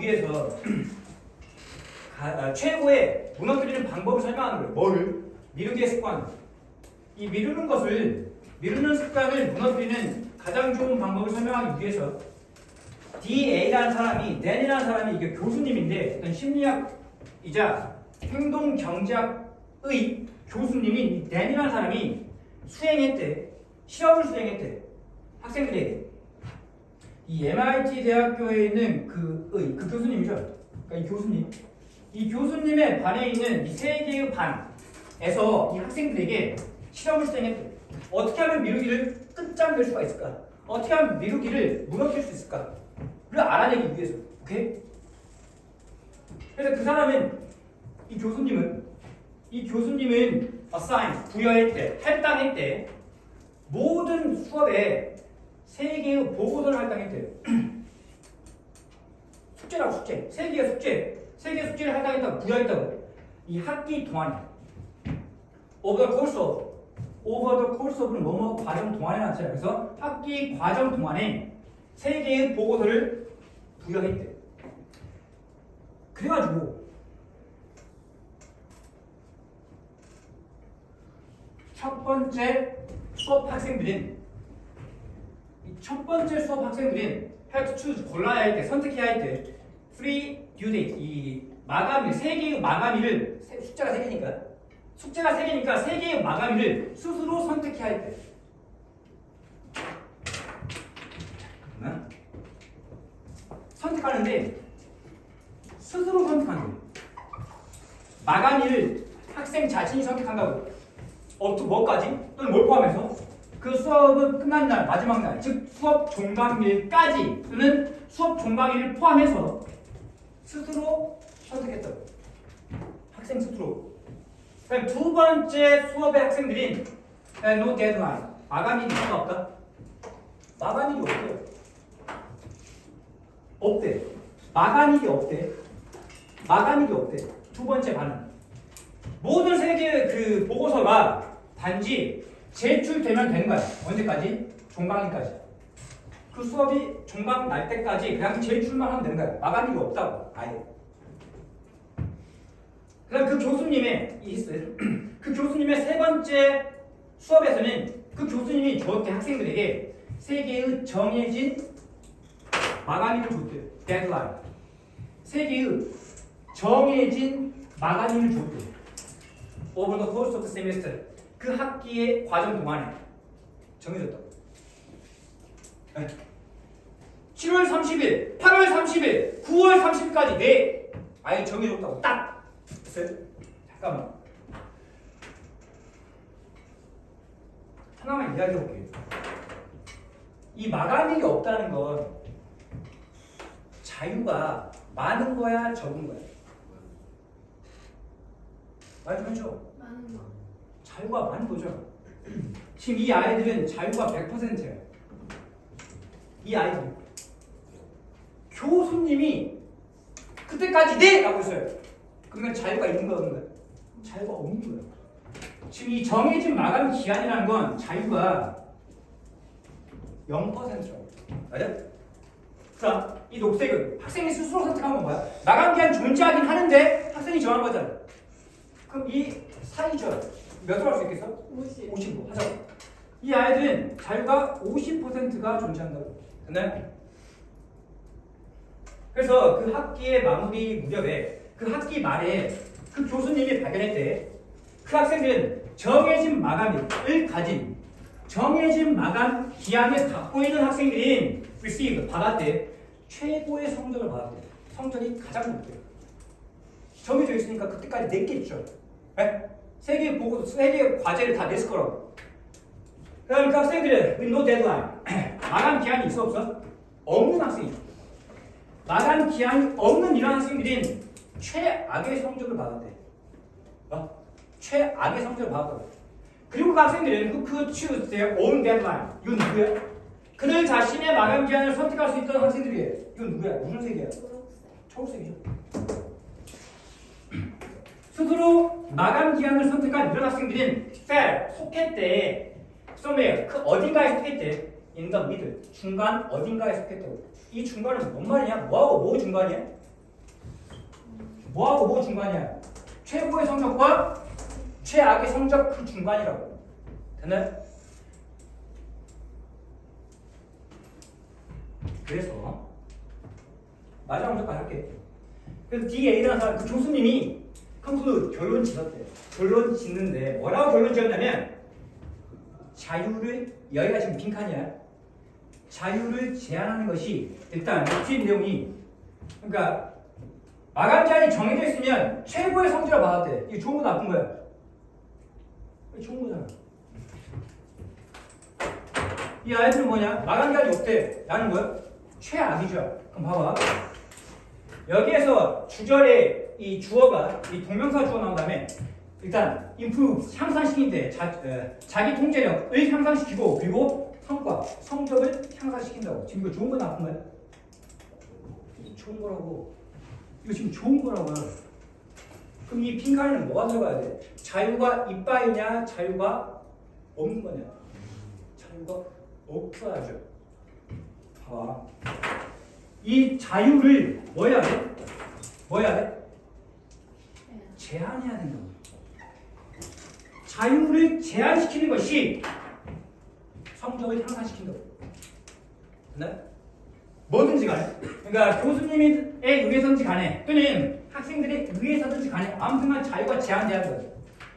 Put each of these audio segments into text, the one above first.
위해서 가- 아, 최고의 무너뜨리는 방법을 설명하는 거예요. 뭐를? 미루기의 습관. 이 미루는 것을 미루는 습관을 무너뜨리는 가장 좋은 방법을 설명하기 위해서 DA라는 사람이 댄이라는 사람이 이게 교수님인데 어떤 심리학이자 행동 경제학의 교수님인 이 댄이라는 사람이 수행했대 실험을 수행했대 학생들에게 이 MIT 대학교에 있는 그, 의, 그 교수님이죠. 그러니까 이 교수님. 이 교수님의 반에 있는 이 세 개의 반에서 이 학생들에게 실험을 수행했대. 어떻게 하면 미루기를 끝장낼 수가 있을까? 어떻게 하면 미루기를 무너뜨릴 수 있을까? 를 알아내기 위해서. 오케이? 그래서 그 사람은 이 교수님은 이 교수님은 assign 부여했대, 할당했대. 모든 수업에 세 개의 보고서를 할당했대요. 숙제라고 숙제. 세 개의 숙제. 세 개의 숙제를 할당했다고 부여했다고. 이 학기 동안에 over the course of over the course of는 뭐뭐 과정 동안에 나왔잖아요. 그래서 학기 과정 동안에 세 개의 보고서를 부여했대. 그래가지고 첫 번째 수업 학생들은 이 첫 번째 수업 학생들은 have to choose 골라야 할 때 선택해야 할 때 free due date 이 마감일 세 개의 마감일을 세- 숫자가 세 개니까 숙제가 세 개니까 세 개의 마감일을 스스로 선택해야 할 때. 잠깐만. 선택하는데 스스로 선택하는. 마감일을 학생 자신이 선택한다고. 어또 뭐까지? 또는 뭘 포함해서? 그 수업은 끝난 날 마지막 날, 즉 수업 종강일까지 또는 수업 종강일을 포함해서 스스로 선택했다고. 학생 스스로. 두 번째 수업의 학생들인 에, no deadline 마감일이 있다 없다? 마감일이 없대요. 없대. 마감일이 없대. 마감일이 없대. 두 번째 반응. 모든 세 개의 그 보고서가 단지 제출되면 되는 거야. 언제까지? 종강일까지. 그 수업이 종강 날 때까지 그냥 제출만 하면 되는 거야. 마감일이 없다고. 아예. 그다음 그 교수님의. 그 교수님의 세 번째 수업에서는 그 교수님이 저렇게 학생들에게 세 개의 정해진 마감일을 줬대요. 데드라인. 세 개의 정해진 마감일을 줬대요. Over the course of the semester. 그 학기의 과정 동안에 정해졌다고. 네. 7월 30일, 8월 30일, 9월 30일까지 네 아예 정해줬다고 딱 됐어요? 잠깐만 하나만 이야기해 볼게요. 이 마감일이 없다는 건 자유가 많은 거야 적은 거야? 말좀 해줘. 많은 거. 자유가 많은 거죠. 지금 이 아이들은 자유가 100%예요. 이 아이들. 교수님이 그때까지 네! 라고 했어요. 그러면 자유가 있는 거야, 없는 거야? 자유가 없는 거예요. 지금 이 정해진 마감 기한이라는 건 자유가 0%라고. 맞아? 자, 이 녹색은 학생이 스스로 선택한 건 뭐야? 마감 기한 존재하긴 하는데 학생이 정한 거잖아. 그럼 이 사이죠. 몇으로 할 수 있겠어? 50. 55 하자. 이 아이들은 자유가 50%가 존재한다고. 됐나요? 그래서 그 학기의 마무리 무렵에 그 학기 말에 그 교수님이 발견했대. 그 학생들은 정해진 마감일을 가진 정해진 마감 기한을 갖고 있는 학생들인 receive 받았대. 최고의 성적을 받았대. 성적이 가장 높대요. 정해져 있으니까 그때까지 냈겠죠. 네? 세 개의 보고 세 개의 과제를 다 냈을 거라고. 그다음 그 학생들은 with no deadline 마감 기한이 있어 없어? 없는 학생이. 마감 기한이 없는 이런 학생들은 최악의 성적을 받았대. 어? 최악의 성적을 받았다고. 그리고 그 학생들은 그, 그 choose their. 이건 누구야? 그들 자신의 마감 기한을 선택할 수 있던 학생들이에요. 이건 누구야? 무슨 색이야? 초록색. 초록색이죠. 스스로 마감 기한을 선택한 이런 학생들은 fair, 속했대. somewhere, 그 어딘가에 속했대. in the middle, 중간 어딘가에 속했다고. 이 중간은 뭔 말이냐? 뭐하고 뭐 중간이야? 뭐하고 뭐 중간이야? 최고의 성적과 최악의 성적 그 중간이라고. 됐나요? 그래서 마지막 문제까지 할게. 그래서 DA라는 사람, 그 교수님이 컴퓨터 결론 짓었대. 결론 짓는데 뭐라고 결론 지었냐면 자유를 여기가 지금 빈칸이야. 자유를 제한하는 것이 일단 뒤 내용이 그러니까 마감 제한이 정해져 있으면 최고의 성적을 받았대. 이게 좋은 거 나쁜 거야? 좋은 거잖아. 이 아이들은 뭐냐? 마감 제한이 없대. 라는 거야? 최악이죠. 그럼 봐봐. 여기에서 주절에 이 주어가 이 동명사 주어 나온 다음에 일단 improve 향상시킨대 자, 에, 자기 통제력을 향상시키고 그리고 성과 성적을 향상시킨다고. 지금 이거 좋은 거 나쁜 거야? 좋은 거라고. 이거 지금 좋은 거라고요. 그럼 이 빈칸에는 뭐가 들어가야 돼? 자유가 이빠이냐 자유가 없는 거냐? 자유가 없어야죠. 봐봐 이 자유를 뭐 해야 돼? 뭐 해야 돼? 제한해야 된다고. 자유를 제한시키는 것이 성적을 향상시킨다고. 네? 뭐든지 간에. 그러니까 교수님에 의해서든지 간에 또는 학생들에 의해서든지 간에 아무튼간 자유가 제한돼야 돼요.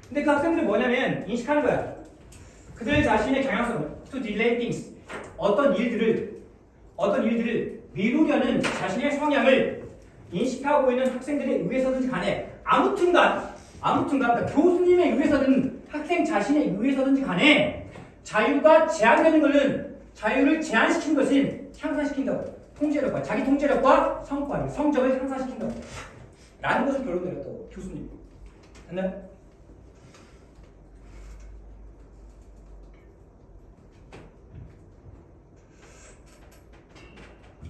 근데 그 학생들이 뭐냐면 인식하는 거야. 그들 자신의 경향성, to delay things. 어떤 일들을 어떤 일들을 미루려는 자신의 성향을 인식하고 있는 학생들에 의해서든지 간에 아무튼간 아무튼간 그러니까 교수님에 의해서든 학생 자신에 의해서든지 간에 자유가 제한되는 것은 자유를 제한시키는 것은 향상시킨다고 통제력과 자기 통제력과 성과 성적을 향상시킨다고 라는 것을 결론 내렸다고 교수님 됐나요?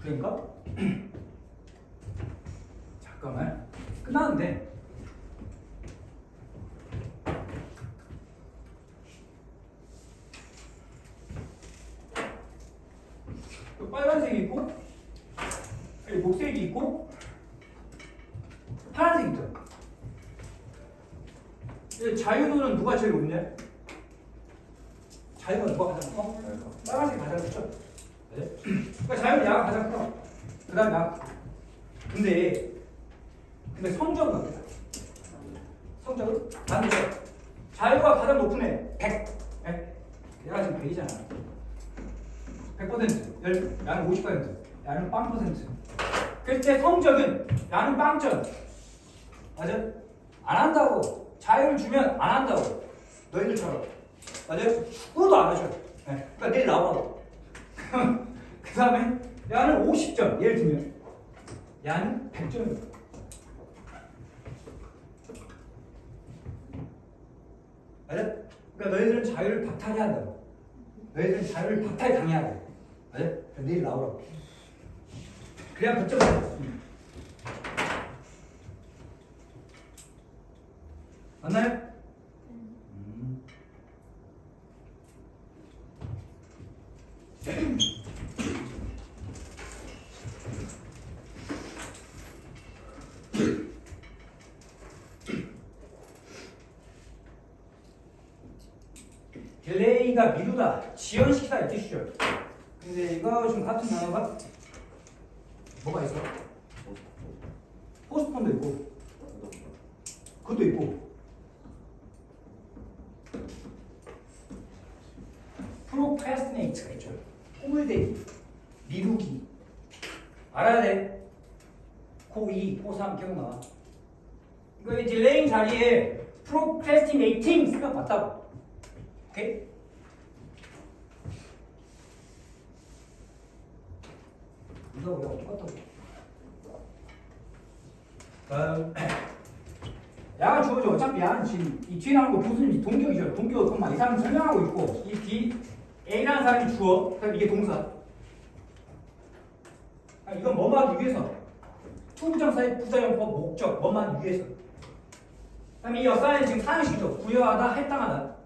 그러니까 잠깐만 끝나는데 그 빨간색이 있고 여기 녹색이 있고 파란색이 있죠 이 자유도는 누가 제일 높냐? 자유가 누가 가장 커? 빨간색이 가장 크죠? 네? 그러니까 자유는 야가 가장 커. 그 다음 야. 근데, 근데 성적은 어때요? 성적은? 반대죠. 자유가 가장 높은 애, 100. 네? 얘가 지금 100이잖아. 100%. 열, 야는 50%. 야는 빵 퍼센트. 그때 성적은 야는 빵점. 맞아? 안 한다고. 자유를 주면 안 한다고. 너희들처럼. 맞아요? 축구도 안 하죠. 네. 그러니까 내일 나와. 그 다음에 야는 50점. 예를 들면 야는 100점이야 맞아? 그러니까 너희들은 자유를 박탈해야 한다고. 너희들은 자유를 박탈 당해야 돼. 맞아? 그럼 내일 나오라고. 그래야 100점 받을 수 있어 맞나요? 음. 딜레이가 미루다, 지연시키다 이 뜻이죠. 근데 이거 좀 같은 단어가 뭐가 있어? 포스트폰도 있고, 그것도 있고, 프로크래스티네이트가 있죠. 꿈을 대기, 미루기. 알아야 돼. 고2, 고3 기억나. 이거 이 딜레잉 자리에 procrastinating 생각 맞다고. 오케이? 이거 왜 똑같다고? 다음. 야가 주어져. 어차피 야는 지금 이 나오는 거 교수님이 동격이죠. 동격 그만 이 사람 설명하고 있고 이뒤 A라는 사람이 주어. 그럼 이게 동사. 아, 이건 뭐만 위해서. 투부정사의 부사용법 목적 뭐만 하기 위해서. 그다음에 이 역사는 지금 사형식이죠. 부여하다, 할당하다.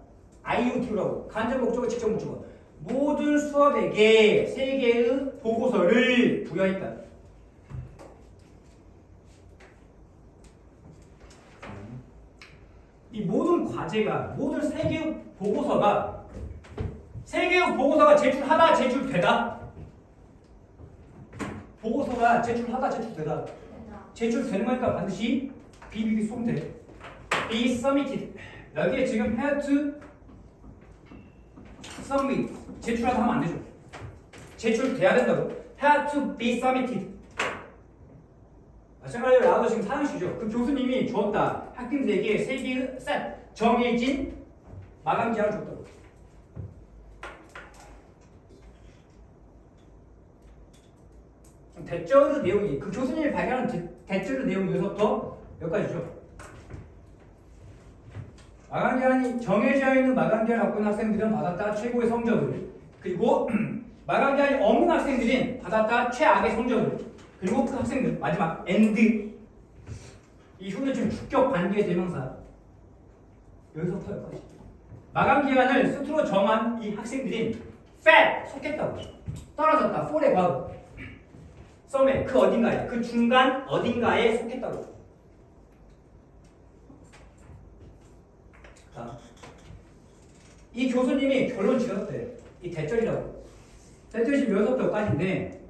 IUT라고 간접 목적어, 직접 목적어. 모든 수업에게 세 개의 보고서를 부여했다. 모든 과제가 모든 세계육 보고서가 세계육 보고서가 제출하다 제출되다 보고서가 제출하다 제출되다. 제출되는 거니까 반드시 BBB 송돼 be submitted 여기에 지금 had to submit 제출하다 하면 안 되죠. 제출돼야 된다고. Had to be submitted 마찬가지로 나도 지금 사연시죠. 그 교수님이 주었다. 학생들에게 세개 셋 정해진 마감 기한을 줬다고. 대쩌르 내용이. 그 교수님이 발견한 대, 대쩌르 내용 여기서부터 여기까지죠. 마감 기한이 정해져 있는 마감 기한을 갖고 있는 학생들은 받았다 최고의 성적을. 그리고 마감 기한이 없는 학생들은 받았다 최악의 성적을. 그리고 그 학생들 마지막 엔드. 이 지금 주격 관계 대명사. 여기서부터 여기까지 마감 기한을 스스로 정한 이 학생들은 fat 속했다고. 떨어졌다. fall의 과거. 썸에 그 어딘가에 그 중간 어딘가에 속했다고. 자, 이 교수님이 결론 지었대. 이 대절이라고. 대절이 지금 여기서부터까지인데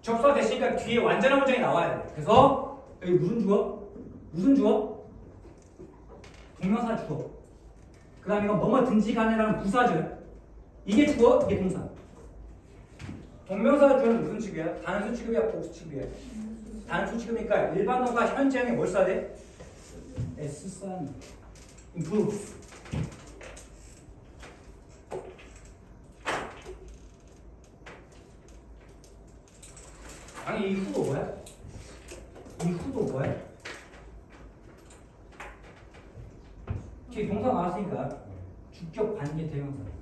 접수가 됐으니까 뒤에 완전한 문장이 나와야 돼. 그래서 여기 무슨 주어? 무슨 주어? 동명사 주어. 그 다음에 이건 뭐뭐든지 간에라는 부사죠. 이게 주어, 이게 동사. 동명사 주어는 무슨 취급이야? 단수 취급이야, 복수 취급이야? 단수 취급이니까 일반어가 현재형에 뭘 써야 돼? S 써야 improve. 아니 이 후도 뭐야? 뭐야? 동사 나왔으니까 주격 관계 대명사.